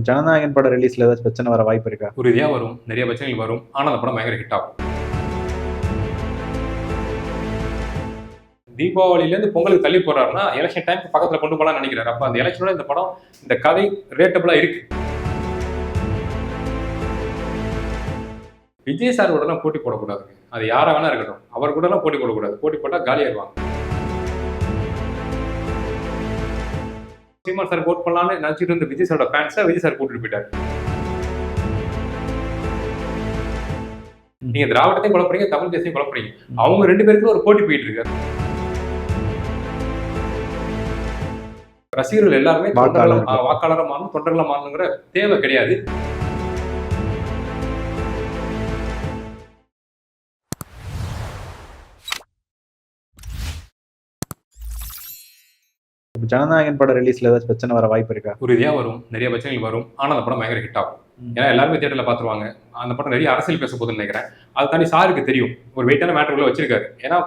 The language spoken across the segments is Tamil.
இப்போ ஜனநாயகன் படம் ரிலீஸ்ல ஏதாச்சும் பிரச்சனை வர வாய்ப்பு இருக்கா? உறுதியாக வரும். நிறைய பிரச்சனைகள் வரும். ஆனால் அந்த படம் பயங்கர ஹிட் ஆகும். தீபாவளியிலேருந்து பொங்கலுக்கு தள்ளி போறாருன்னா எலெக்ஷன் டைம் பக்கத்தில் கொண்டு போகலாம்னு நினைக்கிறாரு. அப்போ அந்த எலெக்ஷனோட இந்த படம் இந்த கதை ரேட்டபிளாக இருக்கு. விஜய் சார் கூடலாம் போட்டி போடக்கூடாது அது யாரை வேணா இருக்கட்டும். அவர் கூடலாம் போட்டி போடக்கூடாது. போட்டி போட்டால் காலியாயிருவாங்க. சீமான் சார் ஓட் பண்ணலாம்னு நினச்சிட்டு இருந்த விஜய் சாரோட ஃபேன்ஸை விஜய் சார் கூட்டிட்டு போயிட்டாரு. நீங்க திராவிடத்தையும் குழப்பறீங்க தமிழ் தேசியம் குழப்பறீங்க அவங்க ரெண்டு பேருக்கும் ஒரு போட்டி போயிட்டு இருக்கு. ரசிகர்கள் எல்லாருமே வாக்காளரா மாறணும் தொண்டர்களா மாறணுங்கிற தேவை கிடையாது. இப்போ ஜனநாயகன் படம் ரிலீஸ்ல ஏதாச்சும் பிரச்சனை வர வாய்ப்பு இருக்கா? உறுதியா வரும். நிறைய பிரச்சனைகள் வரும். ஆனா அந்த படம் பயங்கர ஹிட் ஆகும். ஏன்னா எல்லாருமே தியேட்டர்ல பாத்துருவாங்க அந்த படம் நிறைய அரசியல் பேச போகுதுன்னு நினைக்கிறேன். அது தாண்டி சாருக்கு தெரியும். ஒரு வெயிட்டான மேட்டர் வச்சிருக்காரு. ஏன்னா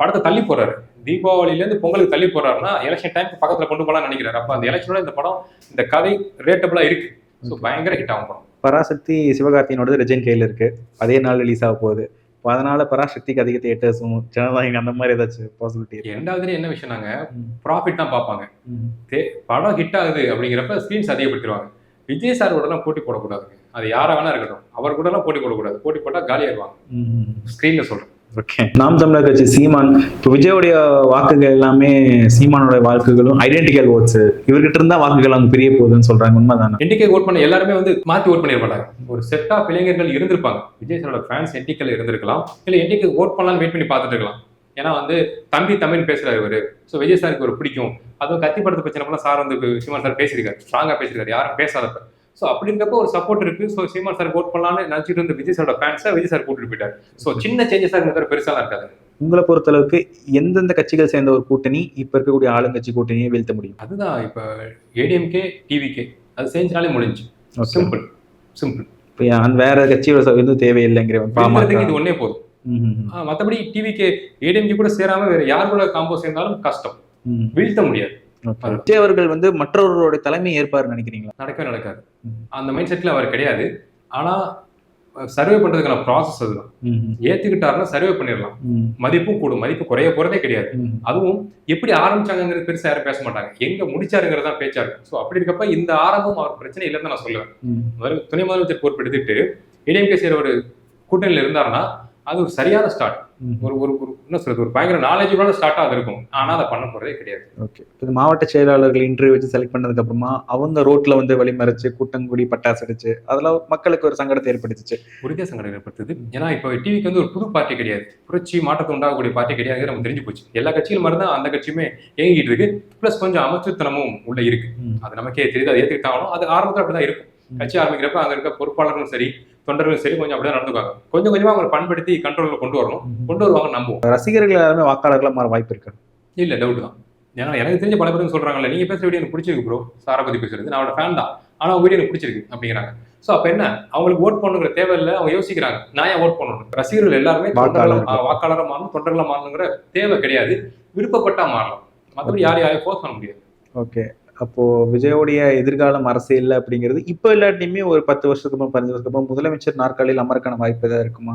படத்தை தள்ளி போறாரு தீபாவளியில இருந்து பொங்கலுக்கு தள்ளி போறாருன்னா எலெக்ஷன் டைம் பக்கத்துல கொண்டு போகலாம்னு நினைக்கிறாரு. அப்ப அந்த எலெக்ஷனோட இந்த படம் இந்த கதை ரேட்டபிளா இருக்கு. ஸோ பயங்கர ஹிட் ஆகும் படம். பராசக்தி சிவகார்த்தியனோடது ரெஜன் கையில் இருக்கு. அதே நாள் ரிலீஸ் ஆக போகுது. அதனால பராசக்திக்கு அதிக தியேட்டர்ஸும் ஜனநாயகம் அந்த மாதிரி ஏதாச்சும் பாசிபிலிட்டி ரெண்டாவது என்ன விஷயம்னாங்க ம். ப்ராஃபிட் தான் பார்ப்பாங்க. படம் ஹிட் ஆகுது அப்படிங்கிறப்ப ஸ்க்ரீன்ஸ் அதிகப்படுத்திடுவாங்க. விஜய் சார் கூடலாம் போட்டி போடக்கூடாது. அது யாரா வேணா இருக்கட்டும். அவர் கூடலாம் போட்டி போடக்கூடாது. போட்டி போட்டால் காலியாயிருவாங்க ஸ்க்ரீன்ல சொல்றேன். ஓகே நாம் தமிழர் கட்சி சீமான் இப்போ விஜயோடைய வாக்குகள் எல்லாமே சீமானோட வாக்குகளும் ஐடென்டிக்கல் ஓட்ஸ் இவர்கிட்ட இருந்தா வாக்குகள் அவங்க பிரிய போகுதுன்னு சொல்றாங்க உண்மைதானே? என்டிகே ஓட் பண்ண எல்லாருமே வந்து மாத்தி ஓட் பண்ணிட மாட்டாங்க ஒரு செட் ஆஃப் இளைஞர்கள் இருந்திருப்பாங்க. விஜய் சாரோட ஃபேன்ஸ் என்டிக்கல் இருந்திருக்கலாம். இல்ல என்டிகே ஓட் பண்ணலாம்னு வெயிட் பண்ணி பார்த்துட்டு இருக்கலாம். ஏன்னா வந்து தம்பி தமிழ் பேசுறாரு இவரு. ஸோ விஜய் சாருக்கு ஒரு பிடிக்கும். அதுவும் கத்தி படத்தை பிரச்சனை சார் வந்து சீமான் சார் பேசியிருக்காரு. ஸ்ட்ராங்கா பேசியிருக்காரு. யாரும் பேசாதப்ப. ஸோ அப்படிங்கிறப்ப ஒரு சப்போர்ட் இருக்கு. ஸோ சீமான் சார் ஓட் பண்ணலாம்னு நினைச்சிட்டு இருந்த விஜய் சாரோட ஃபேன்ஸை விஜய் சார் கூட்டிட்டு போயிட்டாரு. ஸோ சின்ன சேஞ்சஸாக இருக்கிற பெருசாலாம் இருக்காது. உங்களை பொறுத்தளவுக்கு எந்தெந்த கட்சிகள் சேர்ந்த ஒரு கூட்டணி இப்ப இருக்கக்கூடிய ஆளுங்கட்சி கூட்டணியை வீழ்த்த முடியும்? அதுதான். இப்போ ஏடிஎம்கே டிவிகே அது செஞ்சாலே முடிஞ்சு. சிம்பிள் சிம்பிள் இப்போ அந்த வேற கட்சியோட எதுவும் தேவையில்லைங்கிற இது ஒன்னே போதும். ம், ம், ஆ, மத்தபடி டிவிக்கு ஏடிஎம்கே கூட சேராம வேற யார் கூட காம்போ சேர்ந்தாலும் கஷ்டம். வீழ்த்த முடியாது. விஜய் அவர்கள் வந்து மற்றவர்களுடைய தலைமை ஏற்பாரு நினைக்கிறீங்களா? நடக்கவே நடக்காது. அந்த மைண்ட் செட்ல அவர் கிடையாது. ஆனா சர்வே பண்றதுக்கான ப்ராசஸ் அதுதான். ஏத்துக்கிட்டாருன்னா சர்வே பண்ணிடலாம். மதிப்பும் கூடும். மதிப்பு குறைய போறதே கிடையாது. அதுவும் எப்படி ஆரம்பிச்சாங்கிறது பெருசா யாரும் பேச மாட்டாங்க. எங்க முடிச்சாருங்கிறது தான் பேச்சா இருக்கும். ஸோ அப்படி இருக்கப்ப இந்த ஆரம்பம் அவர் பிரச்சனை இல்லைன்னு நான் சொல்லுவேன். துணை முதலமைச்சர் பொறுப்பு எடுத்துட்டு ஏடிஎம்கே சேர ஒரு கூட்டணியில் இருந்தாருன்னா அது ஒரு சரியான ஸ்டார்ட். ஒரு ஒரு ஒரு என்ன சொல்றது ஒரு பயங்கர நாலேஜபிளான ஸ்டார்ட்டாக அது இருக்கும். ஆனா அதை பண்ண போறதே கிடையாது. ஓகே இது மாவட்ட செயலாளர்கள் இன்டர்வியூ வச்சு செலக்ட் பண்ணதுக்கு அப்புறமா அவங்க ரோட்ல வந்து வழிமறைச்சு கூட்டங்குடி பட்டாசு அடிச்சு அதெல்லாம் மக்களுக்கு ஒரு சங்கடத்தை ஏற்படுத்துச்சு. உறுதிய சங்கடம் ஏற்படுத்துது. ஏன்னா இப்போ டிவிக்கு வந்து ஒரு புது பார்ட்டி கிடையாது. புரட்சி மாற்றத்தை உண்டாகக்கூடிய பார்ட்டி கிடையாது நமக்கு தெரிஞ்சு போச்சு. எல்லா கட்சிகள் மாதிரி தான் அந்த கட்சியுமே இயங்கிட்டு இருக்கு. ப்ளஸ் கொஞ்சம் அமைச்சர்த்தனமும் உள்ள இருக்கு. அது நமக்கே தெரியுது அதை ஏற்றுக்கிட்டாலும் அது ஆரம்பத்தில் அப்படிதான் இருக்கும். கட்சி ஆரம்பிக்கிறப்ப அங்க இருக்க பொறுப்பாளர்களும் சரி தொண்டர்களும் சரி கொஞ்சம் அப்படியே நடந்துக்குவாங்க. கொஞ்சம் கொஞ்சமா அவங்க பண்படுத்தி கண்ட்ரோல்ல கொண்டு வரணும். கொண்டு வருவாங்க நம்புவோம். ரசிகர்கள் எல்லாருமே வாக்காளர்களா மாற வாய்ப்பு இருக்கு. இல்ல டவுட் தான். ஏன்னா எனக்கு தெரிஞ்ச பல பேரும் சொல்றாங்கல்ல நீங்க பேசுற வீடியோ எனக்கு பிடிச்சிருக்கு ப்ரோ சாரை பத்தி பேசுறது. நான் அவனோட ஃபேன் தான். ஆனா அவங்க வீடியோ எனக்கு பிடிச்சிருக்கு. அப்படிங்கிறாங்க. சோ அப்ப என்ன? அவங்களுக்கு ஓட் பண்ணுங்கிற தேவையில்லை. அவங்க யோசிக்கிறாங்க. நான் ஏன் ஓட் பண்ணணும்? ரசிகர்கள் எல்லாருமே தொண்டர்களா- வாக்காளர்கள். ஆ, வாக்காளரா மாறணும் தொண்டர்களா மாறணுங்கிற தேவை கிடையாது. விருப்பப்பட்டா மாறலாம். மற்றபடி யாரையும் யாரையும் ஃபோர்ஸ் பண்ண முடியாது. ஓகே. அப்போ விஜயோடைய எதிர்காலம் அரசியல் அப்படிங்கிறது இப்போ இல்லாட்டியுமே ஒரு பத்து வருஷத்துக்கு அப்புறம் பதினஞ்சு வருஷத்துக்கு அப்புறம் முதலமைச்சர் நாற்காலியில் அமர்க்கான வாய்ப்பு ஏதாவது இருக்குமா?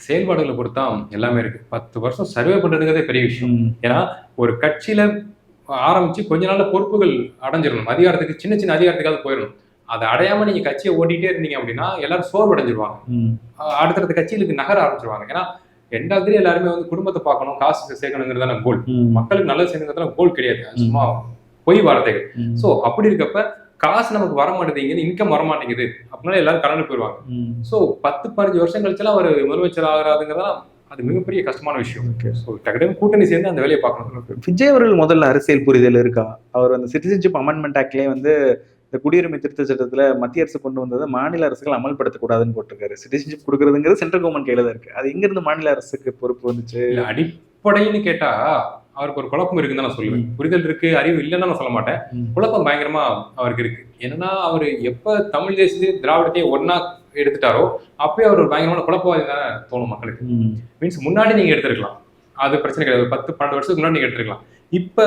செயல்பாடுகளை பொறுத்தா எல்லாமே இருக்கு. பத்து வருஷம் சர்வே பண்றதுங்கிறதே பெரிய விஷயம். ஏன்னா ஒரு கட்சியில ஆரம்பிச்சு கொஞ்ச நாள்ல பொறுப்புகள் அடைஞ்சிடணும். அதிகாரத்துக்கு சின்ன சின்ன அதிகாரத்துக்காவது போயிடணும். அதை அடையாம நீங்க கட்சியை ஓட்டிட்டே இருந்தீங்க அப்படின்னா எல்லாரும் சோர்வு அடைஞ்சிருவாங்க அடுத்தடுத்த கட்சிகளுக்கு நகர ஆரம்பிச்சிருவாங்க. ஏன்னா ரெண்டாவது எல்லாருமே வந்து குடும்பத்தை பார்க்கணும் காசு சேர்க்கணுங்கிறதான கோல் ம். மக்களுக்கு நல்லது செய்யணுங்கிறதுல கோல் கிடையாது. சும்மா பொய் வார்த்தைகள். சோ அப்படி இருக்கப்ப காசு நமக்கு வர மாட்டேங்குது இன்கம் வர மாட்டேங்குது அப்படின்னா எல்லாரும் கடனுக்கு போயிடுவாங்க. சோ பத்து பதினஞ்சு வருஷம் கழிச்செல்லாம் அவர் முதலமைச்சர் ஆகிறாதுங்கிறதெல்லாம் அது மிகப்பெரிய கஷ்டமான விஷயம். ஸோ டக்கு கூட்டணி சேர்ந்து அந்த வேலையை பார்க்கணும். விஜய் அவர்கள் முதல்ல அரசியல் புரிதல் இருக்கா? அவர் அந்த சிட்டிசன்ஷிப் அமெண்ட்மெண்ட் ஆக்ட்லேயே வந்து இந்த குடியுரிமை திருத்த சட்டத்துல மத்திய அரசு கொண்டு வந்ததை மாநில அரசுகள் அமல்படுத்தக்கூடாதுன்னு போட்டிருக்காரு. சிட்டிசன்ஷிப் கொடுக்கறதுங்கிறது சென்ட்ரல் கவர்மெண்ட் கையில தான் இருக்கு. அது எங்க இருந்து மாநில அரசுக்கு பொறுப்பு வந்துச்சு? அடிப்படைன்னு கேட்டா அவருக்கு ஒரு குழப்பம் இருக்குன்னு தான் நான் சொல்லுவேன். புரிதல் இருக்கு அறிவு இல்லைன்னு நான் சொல்ல மாட்டேன். குழப்பம் பயங்கரமா அவருக்கு இருக்கு என்னன்னா அவர் எப்ப தமிழ் தேசிய திராவிடத்தையும் ஒண்ணா எடுத்துட்டாரோ அப்பயே அவர் ஒரு பயங்கரமான குழப்பவாதி தானே தோணும் மக்களுக்கு. மீன்ஸ் முன்னாடி நீங்க எடுத்திருக்கலாம் அது பிரச்சனை கிடையாது பத்து பன்னெண்டு வருஷத்துக்கு முன்னாடி நீங்க எடுத்துருக்கலாம் இப்ப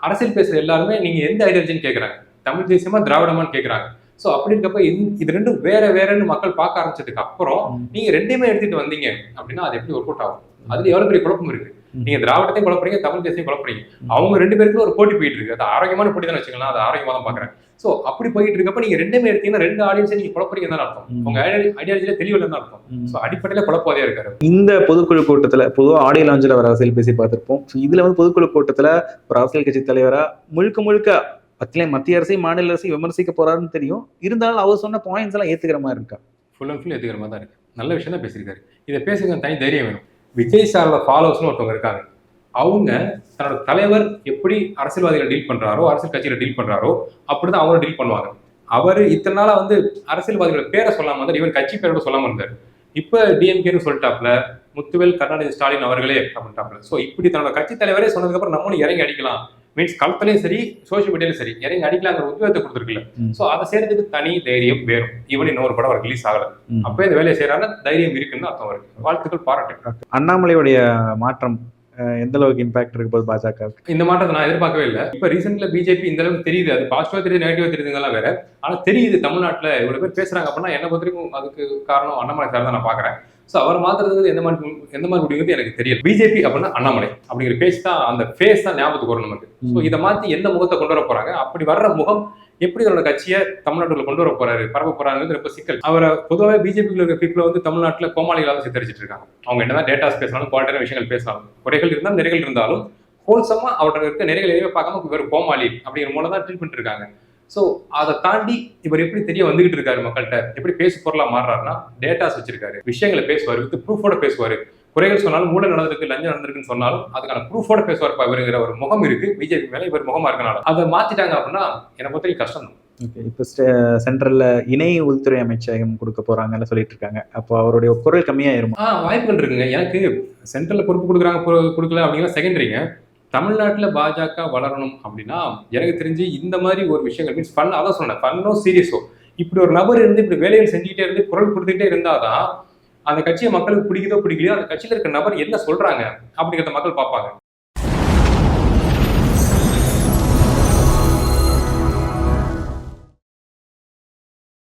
அரசியல் பேசுற எல்லாருமே நீங்க எந்த ஐடியாலஜின்னு கேக்குறாங்க தமிழ் தேசியமா திராவிடமான்னு கேக்குறாங்க ஸோ அப்படி இருக்கப்ப இந்த- இது ரெண்டும் வேற வேறன்னு மக்கள் பார்க்க ஆரம்பிச்சதுக்கு அப்புறம். நீங்க ரெண்டையுமே எடுத்துட்டு வந்தீங்க அப்படின்னா அது எப்படி ஒர்க் அவுட் ஆகும் அதுல எவ்வளவு பெரிய குழப்பம் இருக்கு. நீங்க திராவிடத்தையும் குழப்பறீங்க தமிழ் தேசியம் குழப்பறீங்க. அவங்க ரெண்டு பேருக்குள்ள ஒரு போட்டி போயிட்டு இருக்கு. அது ஆரோக்கியமான போட்டி தான் வச்சுக்கலாம் அது ஆரோக்கியமா தான் பாக்குறேன். சோ அப்படி போயிட்டு இருக்கப்ப நீங்க ரெண்டுமே எடுத்தீங்கன்னா ரெண்டு ஆடியன்ஸை நீங்க குழப்பறீங்க தான் அர்த்தம். உங்க ஐடியாலஜில தெளிவில்லை தான் அர்த்தம். சோ அடிப்படையில குழப்பவாதியா இருக்காரு இந்த பொதுக்குழு கூட்டத்துல பொதுவா ஆடியோ லாஞ்சில் வர அரசியல் பேசி பார்த்திருப்போம். இதுல வந்து பொதுக்குழு கூட்டத்துல ஒரு அரசியல் கட்சி தலைவரா முழுக்க முழுக்க அத்திலே மத்திய அரசையும் மாநில அரசையும் விமர்சிக்க போறாருன்னு தெரியும். இருந்தாலும் அவர் சொன்ன பாயிண்ட்ஸ் எல்லாம் ஏத்துக்கிற மாதிரி இருக்கா? ஃபுல் அண்ட் ஃபுல் எதுக்கிற மாதிரி தான் இருக்கு. நல்ல விஷயம் தான் பேசியிருக்காரு. இதை பேசுங்க தனி தைரியம் வேணும். விஜய் சாரோட ஃபாலோவர்ஸ்னு ஒருத்தவங்க இருக்காங்க. அவங்க தன்னோட தலைவர் எப்படி அரசியல்வாதிகளை டீல் பண்ணுறாரோ அரசியல் கட்சியில் டீல் அப்படி அப்படிதான் அவங்களும் டீல் பண்ணுவாங்க. அவர் இத்தனை நாளாக வந்து அரசியல்வாதிகளோட பேரை சொல்லாமல் இருந்தார். இவன் கட்சி பேரோட சொல்லாமல் இருந்தார். இப்போ டிஎம்கேன்னு சொல்லிட்டாப்ல முத்துவேல் கருணாநிதி ஸ்டாலின் அவர்களே அப்படின்ட்டாப்ல. ஸோ இப்படி தன்னோட கட்சி தலைவரே சொன்னதுக்கப்புறம் நம்மளும் இறங்கி அடிக்கலாம். மீன்ஸ் களத்துலயும் சரி சோஷியல் மீடியாலும் சரி இறங்கி அடிக்கலாங்கிற உத்வேகத்தை கொடுத்துருக்குல்ல. ஸோ அதை செய்யறதுக்கு தனி தைரியம் வேணும். ஈவன் இன்னொரு படம் ரிலீஸ் ஆகல. அப்போ இந்த வேலையை செய்யறாங்க தைரியம் இருக்குன்னு அர்த்தம் இருக்கு வாழ்த்துக்கள் பாராட்டு அண்ணாமலையுடைய மாற்றம் எந்த அளவுக்கு இம்பாக்ட் இருக்கு போது பாஜக இந்த மாற்றத்தை நான் எதிர்பார்க்கவே இல்லை. இப்போ ரீசெண்ட்ல பிஜேபி இந்த அளவுக்கு தெரியுது. அது பாசிட்டிவா தெரியுது நெகட்டிவா தெரியுதுங்கலாம் வேற. ஆனா தெரியுது தமிழ்நாட்டுல இவ்வளவு பேர் பேசுறாங்க அப்படின்னா என்ன பொறுத்த வரைக்கும் அதுக்கு காரணம் அண்ணாமலை சார் தான் நான் பாக்குறேன். ஸோ அவர் மாத்துறது எந்த மாதிரி எந்த மாதிரி முடிவுங்கிறது எனக்கு தெரியல பிஜேபி அப்படின்னா அண்ணாமலை அப்படிங்கிற பேஸ் தான் அந்த ஃபேஸ் தான் ஞாபகத்துக்கு வரும் நமக்கு. ஸோ இதை மாத்தி என்ன முகத்தை கொண்டு வர போறாங்க? அப்படி வர்ற முகம் எப்படி அவரோட கட்சியை தமிழ்நாட்டுல கொண்டு வர போறாரு பரப்ப போறாங்கிறது ரொம்ப சிக்கல். அவரை பொதுவாகவே பிஜேபியில் இருக்க பீப்புள் வந்து தமிழ்நாட்டுல கோமாளிகளாக சித்தரிச்சிட்டு இருக்காங்க. அவங்க என்னதான் டேட்டாஸ் பேசினாலும் குவாலிட்டியான விஷயங்கள் பேசினாலும் குறைகள் இருந்தாலும் நிறைகள் இருந்தாலும் ஹோல்சமா அவர்கிட்ட இருக்க நிறைகள் எதுவுமே பார்க்காம இவர் கோமாளி அப்படிங்கிற மூலம் தான் ட்ரீட் பண்ணிட்டு இருக்காங்க. ஸோ அதை தாண்டி இவர் எப்படி தெரிய வந்துகிட்டு இருக்காரு மக்கள்கிட்ட? எப்படி பேசு பொருளா மாறுறாருன்னா டேட்டாஸ் வச்சிருக்காரு. விஷயங்களை பேசுவார் வித் ப்ரூஃபோட பேசுவார். குறைகள் சொன்னாலும் மூளை நடந்திருக்கு லஞ்சம் நடந்திருக்குன்னு சொன்னாலும் அதுக்கான ப்ரூஃபோட பேசுவார் இவருங்கிற ஒரு முகம் இருக்கு. பிஜேபி மேல இவர் முகமா இருக்கனால. அதை மாத்திட்டாங்க அப்படின்னா எனக்கு பொறுத்த வரைக்கும் கஷ்டம் தான். ஓகே இப்போ சென்ட்ரல்ல இணை உள்துறை அமைச்சகம் கொடுக்க போறாங்கன்னு சொல்லிட்டு இருக்காங்க. அப்போ அவருடைய குரல் கம்மியாயிருமா? வாய்ப்புகள் இருக்குங்க. எனக்கு சென்ட்ரல்ல பொறுப்பு கொடுக்குறாங்க கொடுக்கல அப்படிங்கிற செகண்டரிங்க தமிழ்நாட்டில் பாஜக வளரணும் அப்படின்னா எனக்கு தெரிஞ்சு இந்த மாதிரி ஒரு விஷயங்கள் மீன்ஸ் ஃபன் அதான் சொன்னேன் ஃபன்னோ சீரியஸோ இப்படி ஒரு நபர் இருந்து இப்படி வேலைகள் செஞ்சுக்கிட்டே இருந்து குரல் கொடுத்துக்கிட்டே இருந்தாதான் அந்த கட்சியை மக்களுக்கு பிடிக்குதோ பிடிக்கலையோ அந்த கட்சியில இருக்க நபர் என்ன சொல்றாங்க அப்படிங்கிறத மக்கள் பார்ப்பாங்க.